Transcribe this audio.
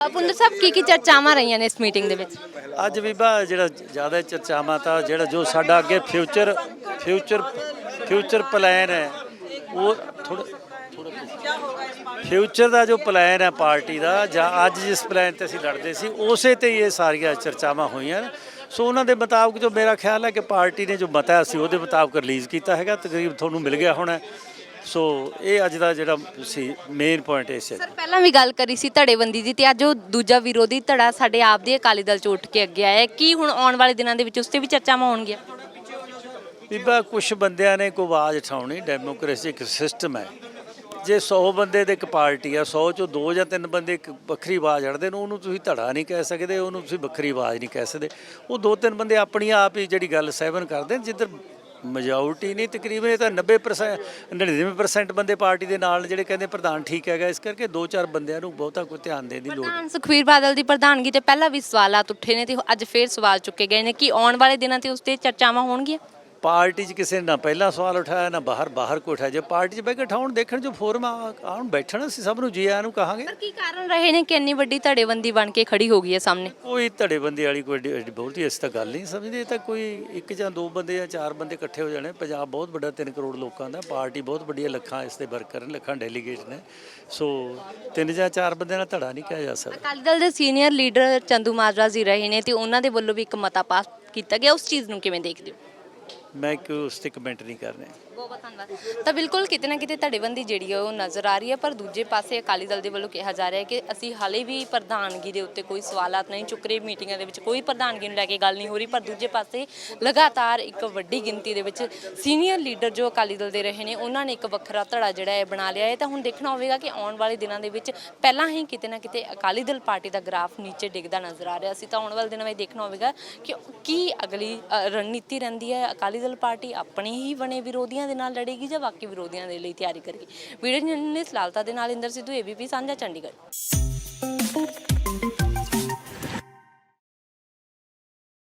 ਪੁੰਦਰ ਸਾਹਿਬ, ਕੀ ਕੀ ਚਰਚਾਵਾਂ ਰਹੀਆਂ ਨੇ ਇਸ ਮੀਟਿੰਗ ਦੇ ਵਿੱਚ? ਅੱਜ ਬੀਬਾ ਜਿਹੜਾ ਜ਼ਿਆਦਾ ਚਰਚਾਵਾਂ ਤਾਂ ਜਿਹੜਾ ਜੋ ਸਾਡਾ ਅੱਗੇ ਫਿਊਚਰ ਫਿਊਚਰ ਫਿਊਚਰ ਪਲਾਨ ਹੈ, ਉਹ ਥੋੜਾ ਫਿਊਚਰ ਦਾ ਜੋ ਪਲਾਨ ਹੈ ਪਾਰਟੀ ਦਾ, ਜਾਂ ਅੱਜ ਜਿਸ ਪਲਾਨ ਤੇ ਅਸੀਂ ਲੜਦੇ ਸੀ, ਉਸੇ ਤੇ ਹੀ ਇਹ ਸਾਰੀਆਂ ਚਰਚਾਵਾਂ ਹੋਈਆਂ ਨੇ। ਸੋ ਉਹਨਾਂ ਦੇ ਮੁਤਾਬਕ ਜੋ ਮੇਰਾ ਖਿਆਲ ਹੈ ਕਿ ਪਾਰਟੀ ਨੇ ਜੋ ਮਤਾ ਸੀ, ਉਹਦੇ ਮੁਤਾਬਕ ਰਿਲੀਜ਼ ਕੀਤਾ ਹੈਗਾ ਤਕਰੀਬ ਤੁਹਾਨੂੰ ਮਿਲ ਗਿਆ ਹੋਣਾ ਸੋ ਇਹ ਅੱਜ ਦਾ ਜਿਹੜਾ ਸੀ ਮੇਨ ਪੁਆਇੰਟ ਇਹ ਸੀ। ਸਰ ਪਹਿਲਾਂ ਵੀ ਗੱਲ ਕਰੀ ਸੀ ਧੜੇਬੰਦੀ ਦੀ ਤੇ ਅੱਜ ਉਹ ਦੂਜਾ ਵਿਰੋਧੀ ਧੜਾ ਸਾਡੇ ਆਪ ਦੇ ਅਕਾਲੀ ਦਲ ਚ ਉੱਠ ਕੇ ਅੱਗੇ ਆਇਆ ਹੈ। ਕੀ ਹੁਣ ਆਉਣ ਵਾਲੇ ਦਿਨਾਂ ਦੇ ਵਿੱਚ ਉਸ ਤੇ ਵੀ ਚਰਚਾਵਾਂ ਹੋਣਗੀਆਂ? ਬੀਬਾ ਕੁਝ ਬੰਦਿਆਂ ਨੇ ਕੋਈ ਆਵਾਜ਼ ਉਠਾਉਣੀ ਡੈਮੋਕ੍ਰੇਸੀ ਇੱਕ ਸਿਸਟਮ ਹੈ। ਜੇ 100 ਬੰਦੇ ਦੇ ਇੱਕ ਪਾਰਟੀ ਆ 100 ਚੋਂ ਦੋ ਜਾਂ ਤਿੰਨ ਬੰਦੇ ਇੱਕ ਵੱਖਰੀ ਆਵਾਜ਼ ਅੜਦੇ ਨੇ ਉਹਨੂੰ ਤੁਸੀਂ ਧੜਾ ਨਹੀਂ ਕਹਿ ਸਕਦੇ ਉਹਨੂੰ ਤੁਸੀਂ ਵੱਖਰੀ ਆਵਾਜ਼ ਨਹੀਂ ਕਹਿ ਸਕਦੇ। ਉਹ ਦੋ ਤਿੰਨ ਬੰਦੇ ਆਪਣੀ ਆਪ ਹੀ ਜਿਹੜੀ ਗੱਲ ਸਹਿਬਨ ਕਰਦੇ ਨੇ ਜਿੱਧਰ ਮੈਜੋਰਟੀ ਨਹੀਂ, ਤਕਰੀਬਨ ਇਹ ਤਾਂ 90% 99% ਬੰਦੇ ਪਾਰਟੀ ਦੇ ਨਾਲ ਜਿਹੜੇ ਕਹਿੰਦੇ ਪ੍ਰਧਾਨ ਠੀਕ ਹੈਗਾ, ਇਸ ਕਰਕੇ ਦੋ ਚਾਰ ਬੰਦਿਆਂ ਨੂੰ ਬਹੁਤਾ ਕੋਈ ਧਿਆਨ ਦੇਣ ਦੀ ਲੋੜ ਪ੍ਰਧਾਨ ਸੁਖਵੀਰ ਬਾਦਲ ਦੀ ਪ੍ਰਧਾਨਗੀ ਤੇ ਪਹਿਲਾਂ ਵੀ ਸਵਾਲਾਤ ਉੱਠੇ ਨੇ ਤੇ ਅੱਜ ਫੇਰ ਸਵਾਲ ਚੁੱਕੇ ਗਏ ਨੇ ਕਿ ਆਉਣ ਵਾਲੇ ਦਿਨਾਂ ਤੇ ਉਸ ਤੇ ਚਰਚਾਵਾਂ ਹੋਣਗੀਆਂ? ਪਾਰਟੀ 'ਚ ਕਿਸੇ ਨੇ ਨਾ ਪਹਿਲਾਂ ਸਵਾਲ ਉਠਾਇਆ ਨਾ ਬਾਹਰ ਬਾਹਰ ਕੋਈ ਉਠਾਇਆ। ਜੇ ਪਾਰਟੀ 'ਚ ਬਹਿ ਕੇ ਉਠਾਉਣ ਦੇਖਣ ਜੋ ਫੋਰਮ ਆਉਣ ਬੈਠਣ ਅਸੀਂ ਸਭ ਨੂੰ ਜੀ ਆਇਆਂ ਨੂੰ ਕਹਾਂਗੇ। ਪਰ ਕੀ ਕਾਰਨ ਰਹੇ ਨੇ ਕਿ ਇੰਨੀ ਵੱਡੀ ਧੜੇਬੰਦੀ ਬਣ ਕੇ ਖੜੀ ਹੋ ਗਈ ਹੈ ਸਾਹਮਣੇ? ਕੋਈ ਧੜੇਬੰਦੀ ਵਾਲੀ ਕੋਈ ਏਡੀ ਬਹੁਤੀ ਇਸ ਤਾਂ ਗੱਲ ਨਹੀਂ ਸਮਝਦੇ। ਇਹ ਤਾਂ ਕੋਈ ਇੱਕ ਜਾਂ ਦੋ ਬੰਦੇ ਜਾਂ ਚਾਰ ਬੰਦੇ ਇਕੱਠੇ ਹੋ ਜਾਣੇ। ਪੰਜਾਬ ਬਹੁਤ ਵੱਡਾ 3 ਕਰੋੜ ਲੋਕਾਂ ਦਾ ਪਾਰਟੀ ਬਹੁਤ ਵੱਡੀ ਹੈ ਲੱਖਾਂ ਇਸ ਦੇ ਵਰਕਰ ਨੇ ਲੱਖਾਂ ਡੈਲੀਗੇਟ ਨੇ। ਸੋ ਤਿੰਨ ਜਾਂ ਚਾਰ ਬੰਦਿਆਂ ਨਾਲ ਧੜਾ ਨਹੀਂ ਕਿਹਾ ਜਾ ਸਕਦਾ। ਅਕਾਲੀ ਦਲ ਦੇ ਸੀਨੀਅਰ ਲੀਡਰ ਚੰਦੂ ਮਾਜਰਾ ਜੀ ਰਹੇ ਨੇ ਤੇ ਉਹਨਾਂ ਦੇ ਵੱਲੋਂ ਵੀ ਇੱਕ ਮਤਾ ਪਾਸ ਕੀਤਾ ਗਿਆ। ਉਸ ਚੀਜ਼ ਨੂੰ ਕਿਵੇਂ ਦੇਖਦੇ ਹੋ? ਮੈਂ ਕਿ ਉਸ ਤੇ ਕਮੈਂਟ ਨਹੀਂ ਕਰ ਰਿਹਾ। ਬਹੁਤ ਧੰਨਵਾਦ। ਤਾਂ ਬਿਲਕੁਲ ਕਿਤੇ ਨਾ ਕਿਤੇ ਧੜੇਬੰਦੀ ਜਿਹੜੀ ਹੈ ਉਹ ਨਜ਼ਰ ਆ ਰਹੀ ਹੈ, ਪਰ ਦੂਜੇ ਪਾਸੇ ਅਕਾਲੀ ਦਲ ਦੇ ਵੱਲੋਂ ਕਿਹਾ ਜਾ ਰਿਹਾ ਹੈ ਕਿ ਅਸੀਂ ਹਾਲੇ ਵੀ ਪ੍ਰਧਾਨਗੀ ਦੇ ਉੱਤੇ ਕੋਈ ਸਵਾਲਾਤ ਨਹੀਂ ਚੁੱਕ ਰਹੇ ਮੀਟਿੰਗਾਂ ਦੇ ਵਿੱਚ ਕੋਈ ਪ੍ਰਧਾਨਗੀ ਨੂੰ ਲੈ ਕੇ ਗੱਲ ਨਹੀਂ ਹੋ ਰਹੀ, ਪਰ ਦੂਜੇ ਪਾਸੇ ਲਗਾਤਾਰ ਇੱਕ ਵੱਡੀ ਗਿਣਤੀ ਦੇ ਵਿੱਚ ਸੀਨੀਅਰ ਲੀਡਰ ਜੋ ਅਕਾਲੀ ਦਲ ਦੇ ਰਹੇ ਨੇ, ਉਹਨਾਂ ਨੇ ਇੱਕ ਵੱਖਰਾ ਧੜਾ ਜਿਹੜਾ ਹੈ ਬਣਾ ਲਿਆ ਹੈ। ਤਾਂ ਹੁਣ ਦੇਖਣਾ ਹੋਵੇਗਾ ਕਿ ਆਉਣ ਵਾਲੇ ਦਿਨਾਂ ਦੇ ਵਿੱਚ ਪਹਿਲਾਂ ਹੀ ਕਿਤੇ ਨਾ ਕਿਤੇ ਅਕਾਲੀ ਦਲ ਪਾਰਟੀ ਦਾ ਗ੍ਰਾਫ ਨੀਚੇ ਡਿੱਗਦਾ ਨਜ਼ਰ ਆ ਰਿਹਾ। ਸੀ ਤਾਂ ਆਉਣ ਵਾਲੇ ਦਿਨਾਂ ਵਿੱਚ ਦੇਖਣਾ ਹੋਵੇਗਾ ਕਿ ਕੀ ਅਗਲੀ ਰਣਨੀਤੀ ਰਹਿੰਦੀ ਹੈ ਅਕਾਲੀ ਅਕਾਲੀ ਦਲ ਪਾਰਟੀ ਆਪਣੇ ਹੀ ਬਣੇ ਵਿਰੋਧੀਆਂ ਦੇ ਨਾਲ ਲੜੇਗੀ ਜਾਂ ਬਾਕੀ ਵਿਰੋਧੀਆਂ ਦੇ ਲਈ ਤਿਆਰੀ ਕਰੇਗੀ? ਵੀਡੀਓ ਜਰਨਲਿਸਟ ਲਾਲਤਾ ਦੇ ਨਾਲ ਇੰਦਰ ਸਿੱਧੂ ਏਬੀਪੀ ਸਾਂਝਾ ਚੰਡੀਗੜ੍ਹ।